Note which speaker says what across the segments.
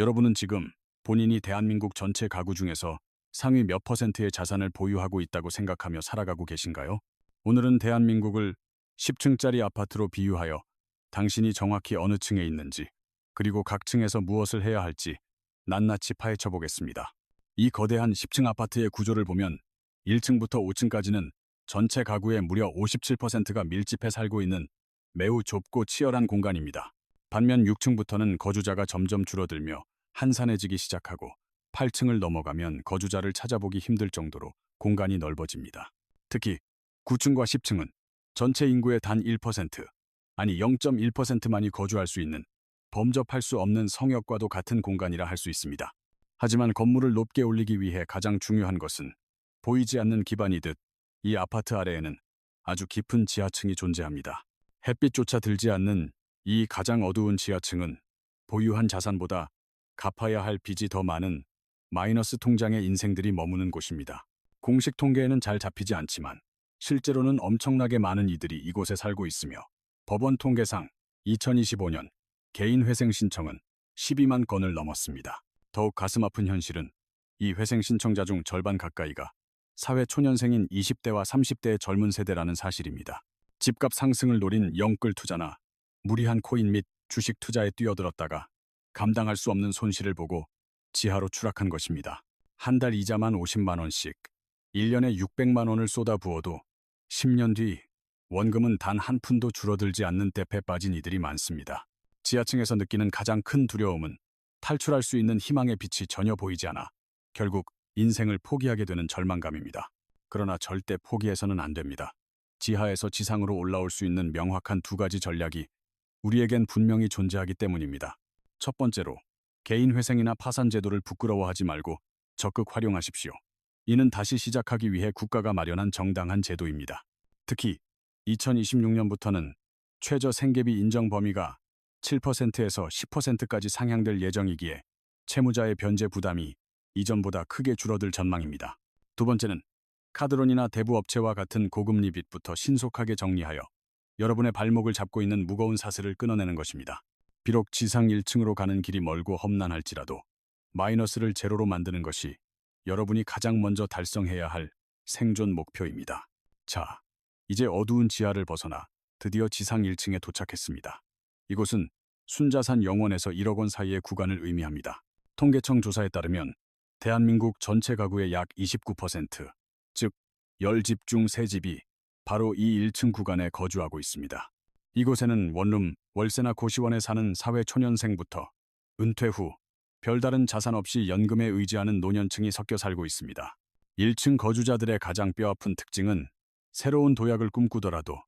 Speaker 1: 여러분은 지금 본인이 대한민국 전체 가구 중에서 상위 몇 퍼센트의 자산을 보유하고 있다고 생각하며 살아가고 계신가요? 오늘은 대한민국을 10층짜리 아파트로 비유하여 당신이 정확히 어느 층에 있는지 그리고 각 층에서 무엇을 해야 할지 낱낱이 파헤쳐 보겠습니다. 이 거대한 10층 아파트의 구조를 보면 1층부터 5층까지는 전체 가구의 무려 57%가 밀집해 살고 있는 매우 좁고 치열한 공간입니다. 반면 6층부터는 거주자가 점점 줄어들며 한산해지기 시작하고 8층을 넘어가면 거주자를 찾아보기 힘들 정도로 공간이 넓어집니다. 특히 9층과 10층은 전체 인구의 단 1%, 아니 0.1%만이 거주할 수 있는 범접할 수 없는 성역과도 같은 공간이라 할 수 있습니다. 하지만 건물을 높게 올리기 위해 가장 중요한 것은 보이지 않는 기반이듯 이 아파트 아래에는 아주 깊은 지하층이 존재합니다. 햇빛조차 들지 않는 이 가장 어두운 지하층은 보유한 자산보다 갚아야 할 빚이 더 많은 마이너스 통장의 인생들이 머무는 곳입니다. 공식 통계에는 잘 잡히지 않지만 실제로는 엄청나게 많은 이들이 이곳에 살고 있으며 법원 통계상 2025년 개인 회생 신청은 12만 건을 넘었습니다. 더욱 가슴 아픈 현실은 이 회생 신청자 중 절반 가까이가 사회 초년생인 20대와 30대의 젊은 세대라는 사실입니다. 집값 상승을 노린 영끌 투자나 무리한 코인 및 주식 투자에 뛰어들었다가 감당할 수 없는 손실을 보고 지하로 추락한 것입니다. 한 달 이자만 50만 원씩, 1년에 600만 원을 쏟아 부어도 10년 뒤 원금은 단 한 푼도 줄어들지 않는 뎁에 빠진 이들이 많습니다. 지하층에서 느끼는 가장 큰 두려움은 탈출할 수 있는 희망의 빛이 전혀 보이지 않아 결국 인생을 포기하게 되는 절망감입니다. 그러나 절대 포기해서는 안 됩니다. 지하에서 지상으로 올라올 수 있는 명확한 두 가지 전략이 우리에겐 분명히 존재하기 때문입니다. 첫 번째로 개인 회생이나 파산 제도를 부끄러워하지 말고 적극 활용하십시오. 이는 다시 시작하기 위해 국가가 마련한 정당한 제도입니다. 특히 2026년부터는 최저 생계비 인정 범위가 7%에서 10%까지 상향될 예정이기에 채무자의 변제 부담이 이전보다 크게 줄어들 전망입니다. 두 번째는 카드론이나 대부업체와 같은 고금리 빚부터 신속하게 정리하여 여러분의 발목을 잡고 있는 무거운 사슬을 끊어내는 것입니다. 비록 지상 1층으로 가는 길이 멀고 험난할지라도 마이너스를 제로로 만드는 것이 여러분이 가장 먼저 달성해야 할 생존 목표입니다. 자, 이제 어두운 지하를 벗어나 드디어 지상 1층에 도착했습니다. 이곳은 순자산 영원에서 1억 원 사이의 구간을 의미합니다. 통계청 조사에 따르면 대한민국 전체 가구의 약 29%, 즉 10집 중 3집이 바로 이 1층 구간에 거주하고 있습니다. 이곳에는 원룸, 월세나 고시원에 사는 사회 초년생부터 은퇴 후 별다른 자산 없이 연금에 의지하는 노년층이 섞여 살고 있습니다. 1층 거주자들의 가장 뼈아픈 특징은 새로운 도약을 꿈꾸더라도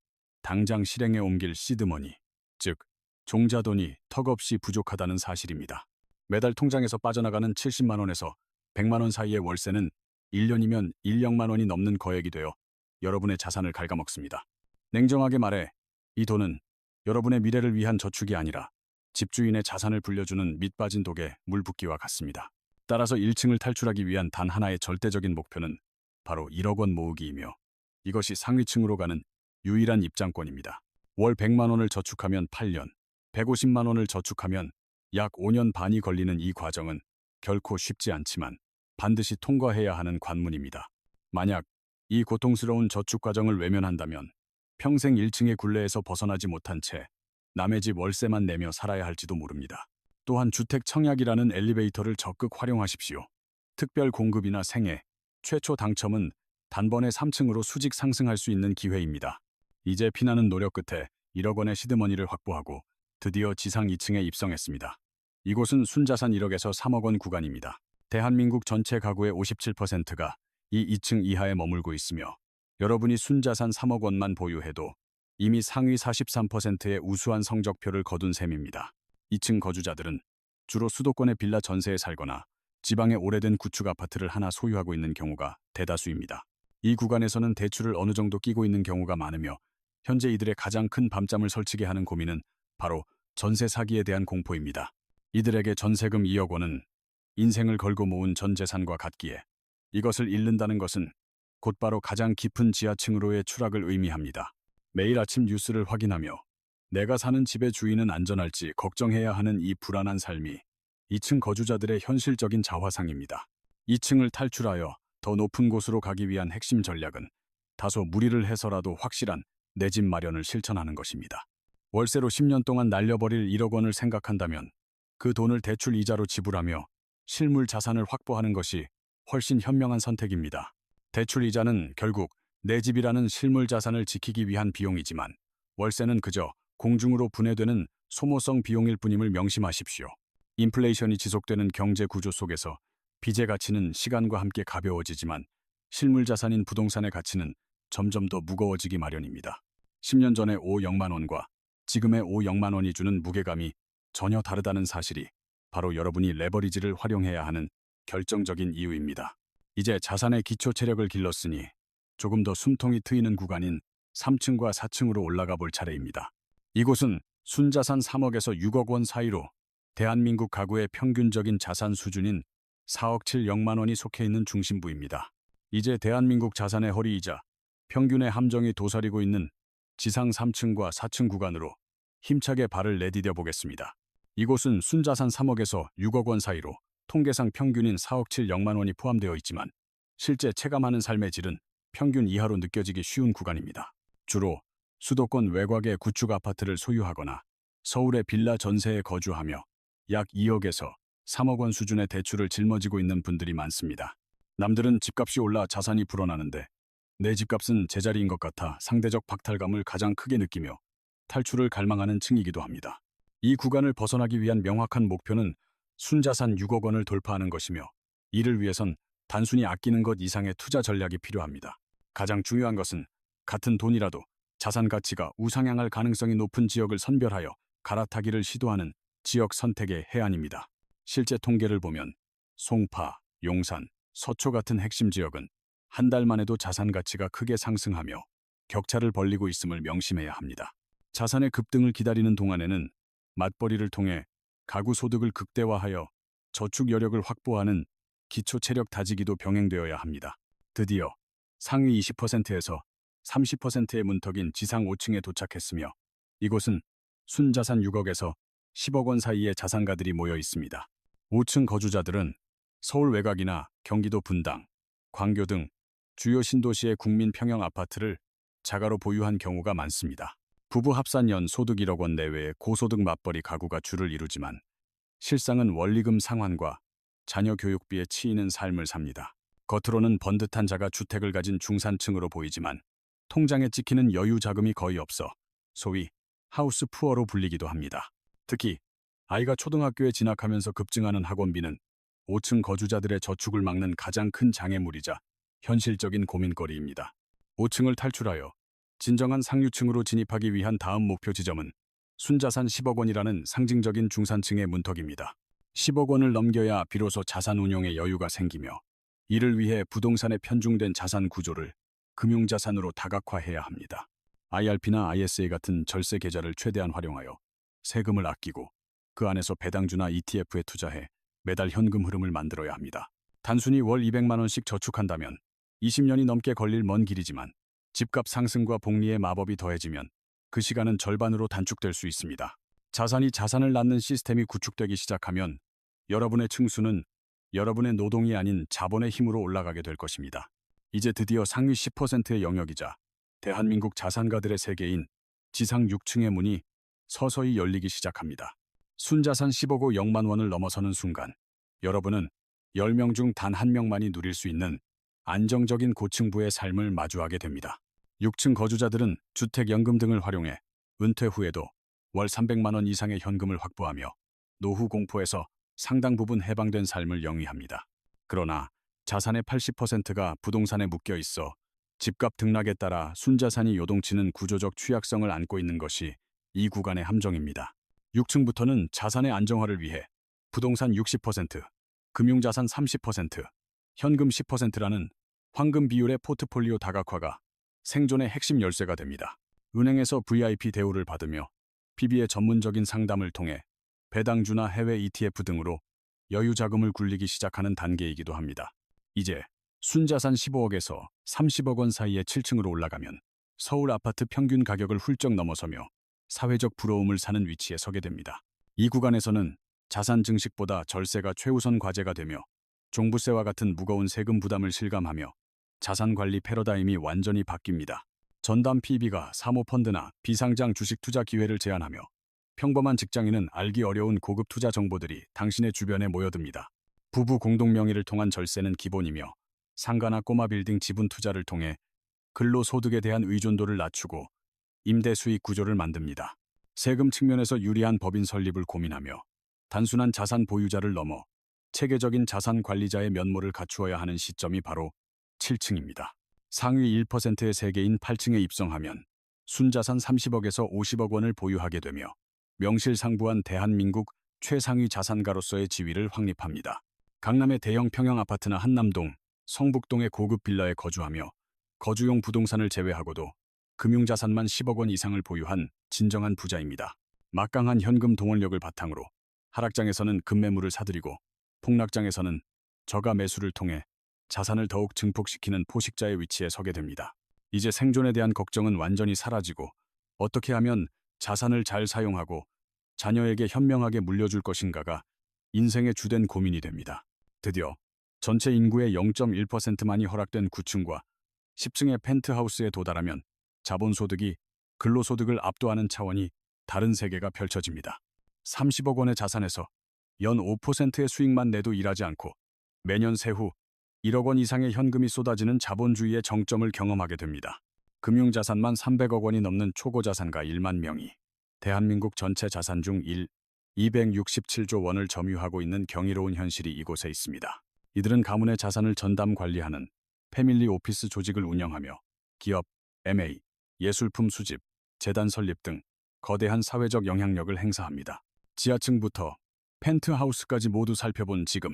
Speaker 1: 당장 실행에 옮길 시드머니, 즉 종자돈이 턱없이 부족하다는 사실입니다. 매달 통장에서 빠져나가는 70만 원에서 100만 원 사이의 월세는 1년이면 1억만 원이 넘는 거액이 되어 여러분의 자산을 갉아먹습니다. 냉정하게 말해 이 돈은 여러분의 미래를 위한 저축이 아니라 집주인의 자산을 불려주는 밑빠진 독에 물 붓기와 같습니다. 따라서 1층을 탈출하기 위한 단 하나의 절대적인 목표는 바로 1억 원 모으기이며 이것이 상위층으로 가는 유일한 입장권입니다. 월 100만 원을 저축하면 8년, 150만 원을 저축하면 약 5년 반이 걸리는 이 과정은 결코 쉽지 않지만 반드시 통과해야 하는 관문입니다. 만약 이 고통스러운 저축 과정을 외면한다면 평생 1층의 굴레에서 벗어나지 못한 채 남의 집 월세만 내며 살아야 할지도 모릅니다. 또한 주택 청약이라는 엘리베이터를 적극 활용하십시오. 특별 공급이나 생애, 최초 당첨은 단번에 3층으로 수직 상승할 수 있는 기회입니다. 이제 피나는 노력 끝에 1억 원의 시드머니를 확보하고 드디어 지상 2층에 입성했습니다. 이곳은 순자산 1억에서 3억 원 구간입니다. 대한민국 전체 가구의 57%가 이 2층 이하에 머물고 있으며 여러분이 순자산 3억 원만 보유해도 이미 상위 43%의 우수한 성적표를 거둔 셈입니다. 2층 거주자들은 주로 수도권의 빌라 전세에 살거나 지방의 오래된 구축 아파트를 하나 소유하고 있는 경우가 대다수입니다. 이 구간에서는 대출을 어느 정도 끼고 있는 경우가 많으며 현재 이들의 가장 큰 밤잠을 설치게 하는 고민은 바로 전세 사기에 대한 공포입니다. 이들에게 전세금 2억 원은 인생을 걸고 모은 전 재산과 같기에 이것을 잃는다는 것은 곧바로 가장 깊은 지하층으로의 추락을 의미합니다. 매일 아침 뉴스를 확인하며 내가 사는 집의 주인은 안전할지 걱정해야 하는 이 불안한 삶이 2층 거주자들의 현실적인 자화상입니다. 2층을 탈출하여 더 높은 곳으로 가기 위한 핵심 전략은 다소 무리를 해서라도 확실한 내 집 마련을 실천하는 것입니다. 월세로 10년 동안 날려버릴 1억 원을 생각한다면 그 돈을 대출 이자로 지불하며 실물 자산을 확보하는 것이 훨씬 현명한 선택입니다. 대출 이자는 결국 내 집이라는 실물 자산을 지키기 위한 비용이지만 월세는 그저 공중으로 분해되는 소모성 비용일 뿐임을 명심하십시오. 인플레이션이 지속되는 경제 구조 속에서 빚의 가치는 시간과 함께 가벼워지지만 실물 자산인 부동산의 가치는 점점 더 무거워지기 마련입니다. 10년 전의 5영만 원과 지금의 5영만 원이 주는 무게감이 전혀 다르다는 사실이 바로 여러분이 레버리지를 활용해야 하는 결정적인 이유입니다. 이제 자산의 기초 체력을 길렀으니 조금 더 숨통이 트이는 구간인 3층과 4층으로 올라가 볼 차례입니다. 이곳은 순자산 3억에서 6억 원 사이로 대한민국 가구의 평균적인 자산 수준인 4억 7영만 원이 속해 있는 중심부입니다. 이제 대한민국 자산의 허리이자 평균의 함정이 도사리고 있는 지상 3층과 4층 구간으로 힘차게 발을 내디뎌 보겠습니다. 이곳은 순자산 3억에서 6억 원 사이로 통계상 평균인 4억 7영만 원이 포함되어 있지만 실제 체감하는 삶의 질은 평균 이하로 느껴지기 쉬운 구간입니다. 주로 수도권 외곽의 구축 아파트를 소유하거나 서울의 빌라 전세에 거주하며 약 2억에서 3억 원 수준의 대출을 짊어지고 있는 분들이 많습니다. 남들은 집값이 올라 자산이 불어나는데 내 집값은 제자리인 것 같아 상대적 박탈감을 가장 크게 느끼며 탈출을 갈망하는 층이기도 합니다. 이 구간을 벗어나기 위한 명확한 목표는 순자산 6억 원을 돌파하는 것이며 이를 위해선 단순히 아끼는 것 이상의 투자 전략이 필요합니다. 가장 중요한 것은 같은 돈이라도 자산 가치가 우상향할 가능성이 높은 지역을 선별하여 갈아타기를 시도하는 지역 선택의 해안입니다. 실제 통계를 보면 송파, 용산, 서초 같은 핵심 지역은 한 달만 해도 자산 가치가 크게 상승하며 격차를 벌리고 있음을 명심해야 합니다. 자산의 급등을 기다리는 동안에는 맞벌이를 통해 가구 소득을 극대화하여 저축 여력을 확보하는 기초 체력 다지기도 병행되어야 합니다. 드디어 상위 20%에서 30%의 문턱인 지상 5층에 도착했으며 이곳은 순자산 6억에서 10억 원 사이의 자산가들이 모여 있습니다. 5층 거주자들은 서울 외곽이나 경기도 분당, 광교 등 주요 신도시의 국민 평형 아파트를 자가로 보유한 경우가 많습니다. 부부 합산 연 소득 1억 원 내외의 고소득 맞벌이 가구가 주를 이루지만 실상은 원리금 상환과 자녀 교육비에 치이는 삶을 삽니다. 겉으로는 번듯한 자가 주택을 가진 중산층으로 보이지만 통장에 찍히는 여유 자금이 거의 없어 소위 하우스 푸어로 불리기도 합니다. 특히 아이가 초등학교에 진학하면서 급증하는 학원비는 5층 거주자들의 저축을 막는 가장 큰 장애물이자 현실적인 고민거리입니다. 5층을 탈출하여 진정한 상류층으로 진입하기 위한 다음 목표 지점은 순자산 10억 원이라는 상징적인 중산층의 문턱입니다. 10억 원을 넘겨야 비로소 자산 운용에 여유가 생기며 이를 위해 부동산에 편중된 자산 구조를 금융자산으로 다각화해야 합니다. IRP나 ISA 같은 절세 계좌를 최대한 활용하여 세금을 아끼고 그 안에서 배당주나 ETF에 투자해 매달 현금 흐름을 만들어야 합니다. 단순히 월 200만 원씩 저축한다면 20년이 넘게 걸릴 먼 길이지만 집값 상승과 복리의 마법이 더해지면 그 시간은 절반으로 단축될 수 있습니다. 자산이 자산을 낳는 시스템이 구축되기 시작하면 여러분의 층수는 여러분의 노동이 아닌 자본의 힘으로 올라가게 될 것입니다. 이제 드디어 상위 10%의 영역이자 대한민국 자산가들의 세계인 지상 6층의 문이 서서히 열리기 시작합니다. 순자산 15고 0만 원을 넘어서는 순간 여러분은 10명 중 단 한 명만이 누릴 수 있는 안정적인 고층부의 삶을 마주하게 됩니다. 6층 거주자들은 주택연금 등을 활용해 은퇴 후에도 월 300만 원 이상의 현금을 확보하며 노후 공포에서 상당 부분 해방된 삶을 영위합니다. 그러나 자산의 80%가 부동산에 묶여 있어 집값 등락에 따라 순자산이 요동치는 구조적 취약성을 안고 있는 것이 이 구간의 함정입니다. 6층부터는 자산의 안정화를 위해 부동산 60%, 금융자산 30%, 현금 10%라는 황금 비율의 포트폴리오 다각화가 생존의 핵심 열쇠가 됩니다. 은행에서 VIP 대우를 받으며 PB의 전문적인 상담을 통해 배당주나 해외 ETF 등으로 여유 자금을 굴리기 시작하는 단계이기도 합니다. 이제 순자산 15억에서 30억 원 사이의 7층으로 올라가면 서울 아파트 평균 가격을 훌쩍 넘어서며 사회적 부러움을 사는 위치에 서게 됩니다. 이 구간에서는 자산 증식보다 절세가 최우선 과제가 되며 종부세와 같은 무거운 세금 부담을 실감하며 자산 관리 패러다임이 완전히 바뀝니다. 전담 PB가 사모펀드나 비상장 주식 투자 기회를 제안하며 평범한 직장인은 알기 어려운 고급 투자 정보들이 당신의 주변에 모여듭니다. 부부 공동 명의를 통한 절세는 기본이며 상가나 꼬마 빌딩 지분 투자를 통해 근로소득에 대한 의존도를 낮추고 임대 수익 구조를 만듭니다. 세금 측면에서 유리한 법인 설립을 고민하며 단순한 자산 보유자를 넘어 체계적인 자산 관리자의 면모를 갖추어야 하는 시점이 바로 7층입니다. 상위 1%의 세계인 8층에 입성하면 순자산 30억에서 50억 원을 보유하게 되며 명실상부한 대한민국 최상위 자산가로서의 지위를 확립합니다. 강남의 대형 평형 아파트나 한남동, 성북동의 고급 빌라에 거주하며 거주용 부동산을 제외하고도 금융자산만 10억 원 이상을 보유한 진정한 부자입니다. 막강한 현금 동원력을 바탕으로 하락장에서는 급매물을 사들이고 폭락장에서는 저가 매수를 통해 자산을 더욱 증폭시키는 포식자의 위치에 서게 됩니다. 이제 생존에 대한 걱정은 완전히 사라지고 어떻게 하면 자산을 잘 사용하고 자녀에게 현명하게 물려줄 것인가가 인생의 주된 고민이 됩니다. 드디어 전체 인구의 0.1%만이 허락된 9층과 10층의 펜트하우스에 도달하면 자본소득이 근로소득을 압도하는 차원이 다른 세계가 펼쳐집니다. 30억 원의 자산에서 연 5%의 수익만 내도 일하지 않고 매년 세후 1억 원 이상의 현금이 쏟아지는 자본주의의 정점을 경험하게 됩니다. 금융자산만 300억 원이 넘는 초고자산가 1만 명이 대한민국 전체 자산 중 1, 267조 원을 점유하고 있는 경이로운 현실이 이곳에 있습니다. 이들은 가문의 자산을 전담 관리하는 패밀리 오피스 조직을 운영하며 기업, MA, 예술품 수집, 재단 설립 등 거대한 사회적 영향력을 행사합니다. 지하층부터 펜트하우스까지 모두 살펴본 지금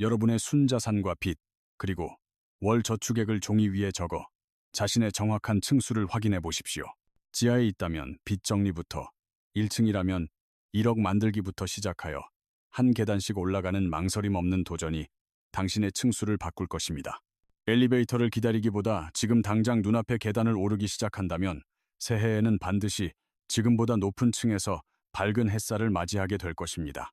Speaker 1: 여러분의 순자산과 빚 그리고 월 저축액을 종이 위에 적어 자신의 정확한 층수를 확인해 보십시오. 지하에 있다면 빚 정리부터 1층이라면 1억 만들기부터 시작하여 한 계단씩 올라가는 망설임 없는 도전이 당신의 층수를 바꿀 것입니다. 엘리베이터를 기다리기보다 지금 당장 눈앞의 계단을 오르기 시작한다면 새해에는 반드시 지금보다 높은 층에서 밝은 햇살을 맞이하게 될 것입니다.